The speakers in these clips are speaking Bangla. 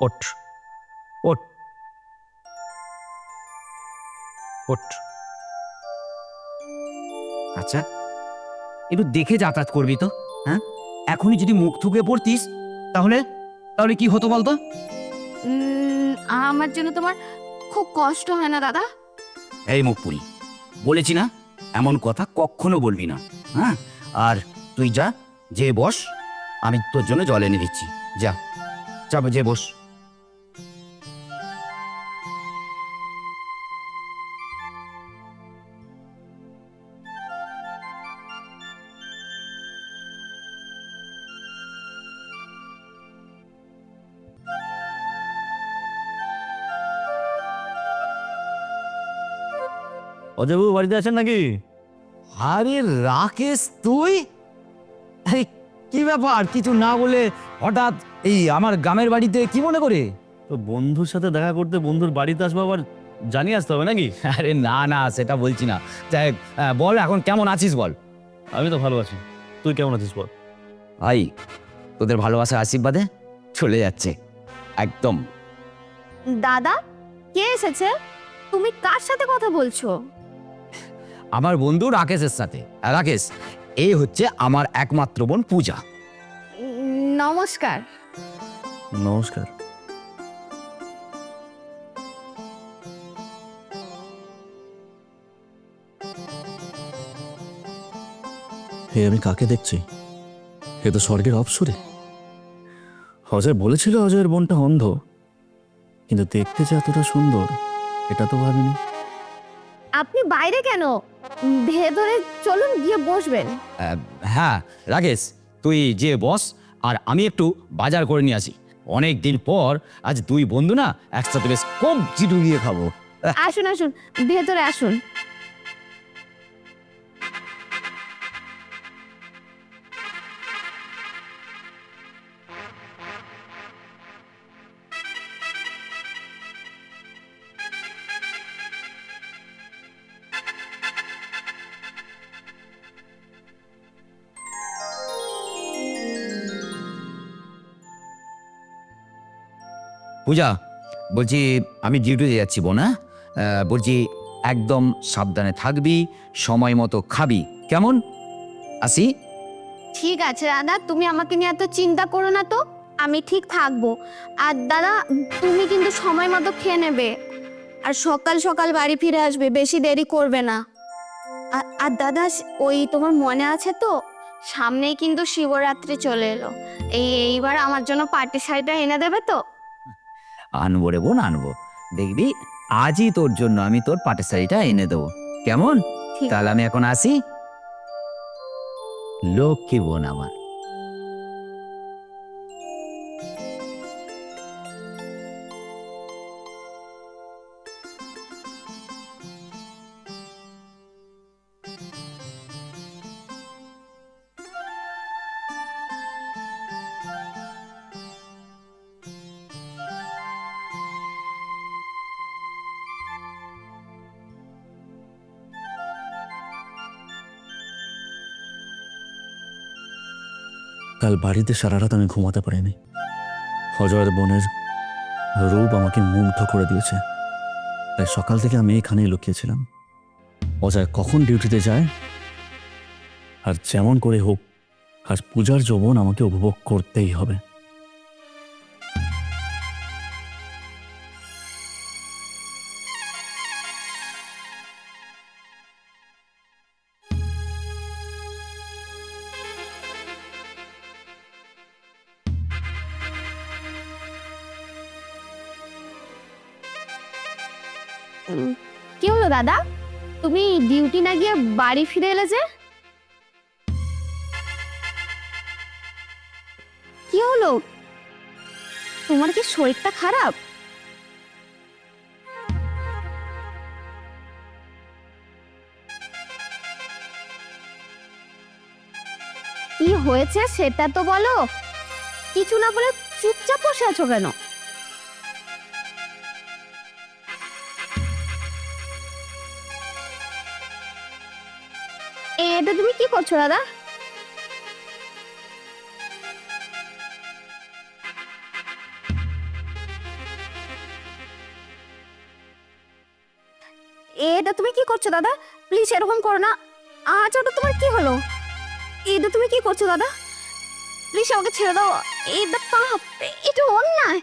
ওঠ ওঠ ওঠ। আচ্ছা একটু দেখে যাতায়াত করবি তো হ্যাঁ? এখনই যদি মুখ থুকে পড়তিস তাহলে তাহলে কি হতো বলতো? আমার জন্য তোমার খুব কষ্ট হয় না দাদা? এই মুখ পুরি বলেছি না এমন কথা কখনো বলবি না হ্যাঁ? আর তুই যা যে বস আমি তোর জন্য জল এনে দিচ্ছি যা চাপ যে বস। অজয়বাবু বাড়িতে আছেন নাকি? আরে রাকেশ তুই? এই কি ব্যাপার? কিছু না বলে হঠাৎ এই আমার গ্রামের বাড়িতে কি মনে করে? তো বন্ধুর সাথে দেখা করতে বন্ধুর বাড়িতে আসব আবার জানিয়ে আসতে হবে নাকি? আরে না না সেটা বলছি না। যাই হোক, আহ, বল এখন কেমন আছিস বল? আমি তো ভালো আছি। তুই কেমন আছিস বল? ভাই তোদের ভালোবাসার আশীর্বাদে চলে যাচ্ছে। একদম। দাদা কে এসেছে? তুমি কার সাথে কথা বলছো? আমার বন্ধু রাকেশের সাথে। রাকেশ এই হচ্ছে আমার একমাত্র বোন পূজা। নমস্কার। নমস্কার। হে আমি কাকে দেখছি? এ তো স্বর্গের অপসরে। অজয় বলেছিল অজয়ের বোনটা অন্ধ কিন্তু দেখতে যে এতটা সুন্দর এটা তো ভাবিনি। আপনি বাইরে কেন? ভেতরে চলুন গিয়ে বসবেন। হ্যাঁ রাকেশ তুই যে বস আর আমি একটু বাজার করে নিয়ে আসি। অনেক দিন পর আজ দুই বন্ধু না একসাথে বেশ কম জিটু গিয়ে খাব। আসুন আসুন ভেতরে আসুন। পূজা, বলছি আমি ডিউটিতে যাচ্ছি বোন হ্যাঁ? বলছি একদম সাবধানে থাকবি, সময় মতো খাবি। কেমন? আসি? ঠিক আছে দাদা তুমি আমাকে নিয়ে এত চিন্তা করো না তো, আমি ঠিক থাকব। আর দাদা, তুমি কিন্তু সময় মতো খেয়ে নেবে। আর সকাল সকাল বাড়ি ফিরে আসবে, বেশি দেরি করবে না। আর- আর দাদা, ওই তোমার মনে আছে তো? সামনেই কিন্তু শিবরাত্রি চলে এলো। এই, এইবার আমার জন্য পার্টি শাড়িটা এনে দেবে তো? আনব রে বোন আনব। দেখবি আজই তোর জন্য আমি তোর পাটের শাড়িটা এনে দেবো। কেমন? তাহলে আমি এখন আসি। লক্ষ্মী বোন আমার? কাল বাড়িতে সারা রাত আমি ঘুমাতে পারিনি। অজয়ের বোনের রূপ আমাকে মুগ্ধ করে দিয়েছে। তাই সকাল থেকে আমি এখানেই লুকিয়েছিলাম। অজয় কখন ডিউটিতে যায়? আর যেমন করে হোক আর পূজার যৌবন আমাকে উপভোগ করতেই হবে। কি হলো দাদা? তুমি ডিউটি না গিয়ে বাড়ি ফিরে এলে যে? কি হলো? তোমার কি শরীরটা খারাপ? কি হয়েছে সেটা তো বলো। কিছু না বলে চুপচাপ বসে আছো কেন? এটা তুমি কি করছ, দাদা? এটা তুমি কি করছ, দাদা? প্লিজ এরকম করো না। আজ ওটা তোমার কি হলো? এটা তুমি কি করছ, দাদা? প্লিজ আমাকে ছেড়ে দাও। এটা পাপ, এটা অন্যায়।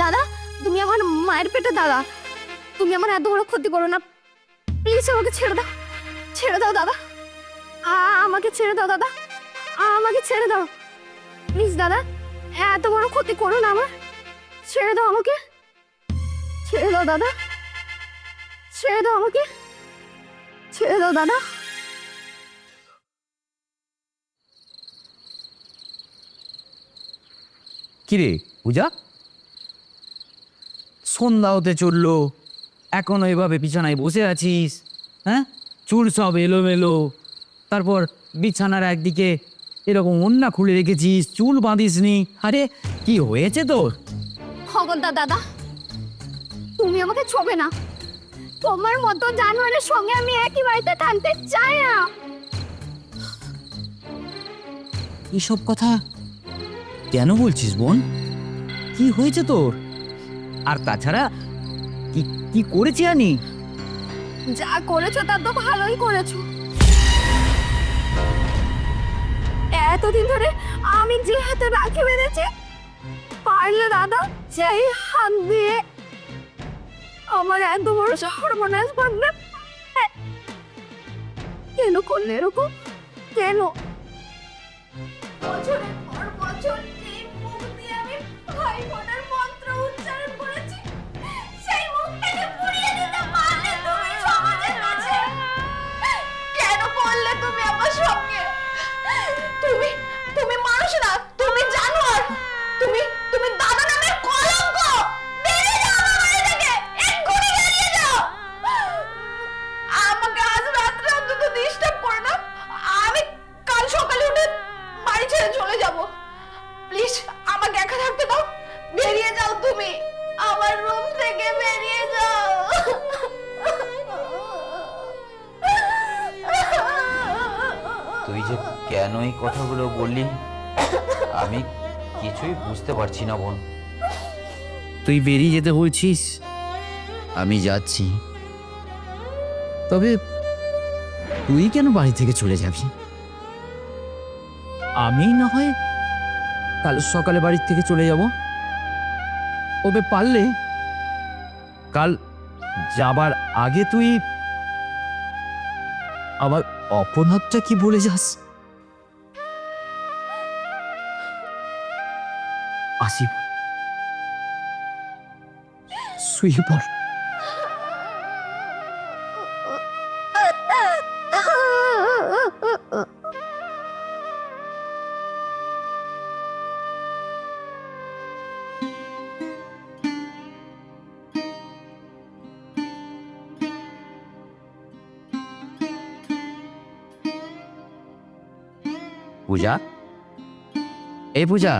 দাদা, তুমি আমার মায়ের পেটে দাদা। তুমি আমার এত বড় ক্ষতি করো না। প্লিজ আমাকে ছেড়ে দাও। ছেড়ে দাও, দাদা। আমাকে ছেড়ে দাও, দাদা। আমাকে ছেড়ে দাও। প্লিজ, দাদা, এত বড় ক্ষতি করো না আমার। ছেড়ে দাও আমাকে। ছেড়ে দাও, দাদা। ছেড়ে দাও আমাকে। ছেড়ে দাও, দাদা। কিরে, পূজা? সন্ধ্যা হতে চলল। এখনও এভাবে বিছানায় বসে আছিস হ্যাঁ? চুল সব এলোমেলো। তারপর বিছানার একদিকে এরকম ওন্না খুলে রেখেছিস চুল বাঁধিসনি। আরে কি হয়েছে তোর? খবরদার দাদা তুমি আমাকে ছোবে না। তোমার মতো জানোয়ারের সঙ্গে আমি একই বাড়িতে থাকতে চাই না। এসব কথা কেন বলছিস বোন? কি হয়েছে তোর? আর তাছাড়া কি কি করেছি আমি? যা করেছ তা তো ভালোই করেছ। এতদিন ধরে আমি যে হাতে রাখি বেঁধেছি, পারলে দাদা সেই হাত দিয়ে আমার এত বড় শহর সর্বনাশ করবে কেন করলে এরকম? কেন? বছরের পর বছর তুই যে কেন এই কথাগুলো বললি আমি কিছুই বুঝতে পারছি না বোন। তুই বেরিয়ে যেতে বলছিস? আমি যাচ্ছি। তবে তুই কেন বাড়ি থেকে চলে যাবি? আমি না হয় কাল সকালে বাড়ির থেকে চলে যাব। তবে পারলে কাল যাবার আগে তুই আবার অপরাধটা কি বলে যাস? আসি শুয়ে পড়। পূজা? এই পূজা।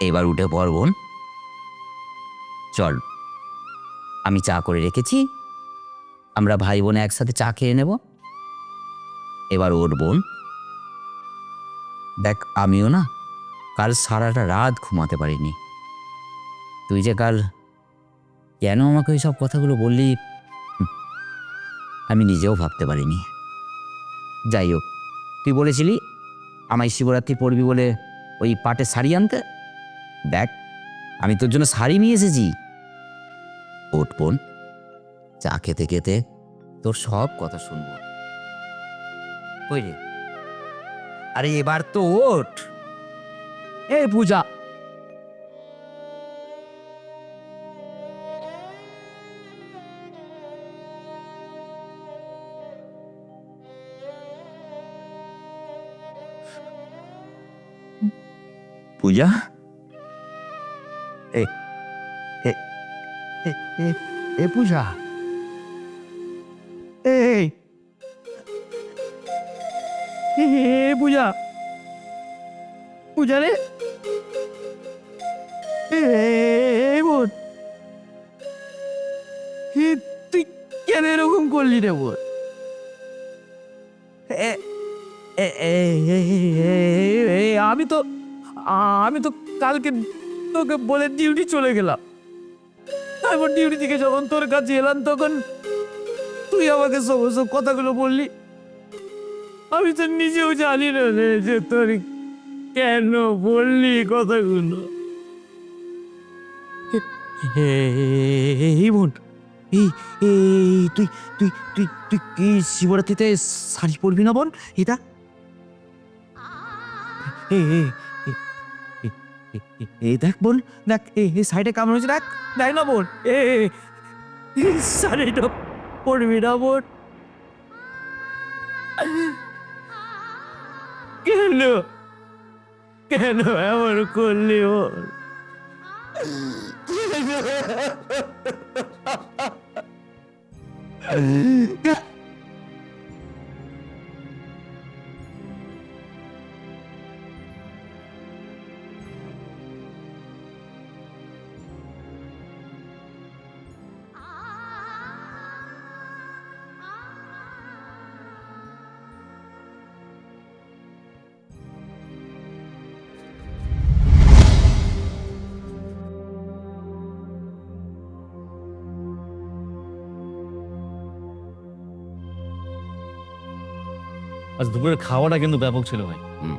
এবার উঠে পড় বোন। চল আমি চা করে রেখেছি। আমরা ভাই বোনে একসাথে চা খেয়ে নেব। এবার ওর বোন। দেখ আমিও না কাল সারাটা রাত ঘুমাতে পারিনি। তুই যে কাল কেন আমাকে ওই সব কথাগুলো বললি? আমি নিজেও ভাবতে পারিনি। যাই হোক, তুই বলেছিলি আমায় শিবরাত্রি পড়বি বলে ওই পাটের শাড়ি আনতে? দেখ, আমি তোর জন্য শাড়ি নিয়ে এসেছি। ওট বোন, চা খেতে খেতে তোর সব কথা শুনব। আরে এবার তো ওঠ। এ পূজা পূজা এ এ এ এ পূজা এই এ পূজা পূজা রে এ এ, বোন তুই কেন এরকম করলি রে বোন আমি তো আমি তো কালকে তোকে বলে ডিউটি চলে গেলাম। তারপর ডিউটি থেকে যখন তোর কাছে এলাম, তখন তুই আমাকে সব সব কথাগুলো বললি। আমি তো নিজেও জানি না রে যে তোর কেন বললি কথাগুলো। এই বোন, এই এই, তুই তুই তুই তুই কি শিবরাত্রিতে শাড়ি পরবি না বোন? এটা? এই এই দেখ বোন, দেখ এই সাইডে হয়েছে, দেখ দেখ না বোন, এ শাড়িটা পরবি না বোন। কেন? কেন এমন করলি বোন? আজ দুপুরের খাওয়াটা কিন্তু ব্যাপক ছিল ভাই। হুম।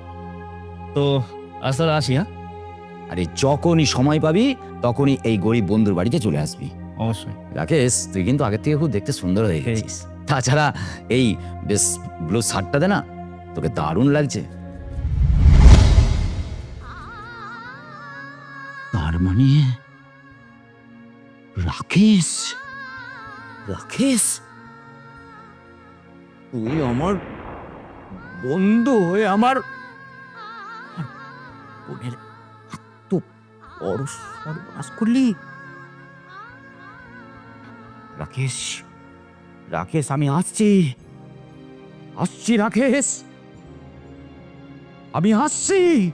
তো আজ তাহলে আসি হ্যাঁ? আরে যখনই সময় পাবি তখনই এই গরিব বন্ধুর বাড়িতে চলে আসবি। অবশ্যই। রাকেশ তুই কিন্তু আগের থেকে খুব দেখতে সুন্দর হয়ে গেছিস। তাছাড়া এই বেশ ব্লু শার্টটা দে না তোকে দারুণ লাগছে। তার মানে রাকেশ রাকেশ তুই আমার বন্ধু হয়ে আমার বোনের এত বড় সর্বনাশ করলি? রাকেশ রাকেশ, আমি আসছি। আসছি রাকেশ। আমি আসছি।